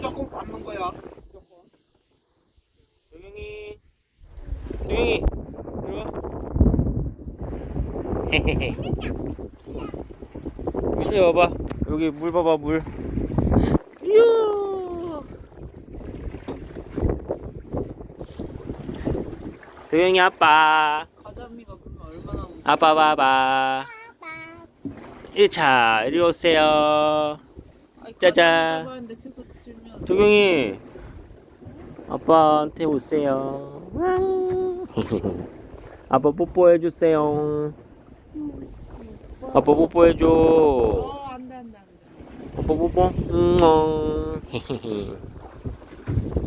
무조건 밟는 거야. 무조건. 조용히. 조용히. 이리와. 헤헤헤. 밑에 봐봐. 여기 물 봐봐, 물. 이야. 도영이 아빠. 과자미가 보면 얼마나 아빠 봐봐. 1차 이리 오세요. 짜잔. 도경이 아빠한테 오세요. 왕. 아빠 뽀뽀해 주세요. 아빠 뽀뽀해 줘. 어 안돼 안돼 안돼 아빠 뽀뽀. 음.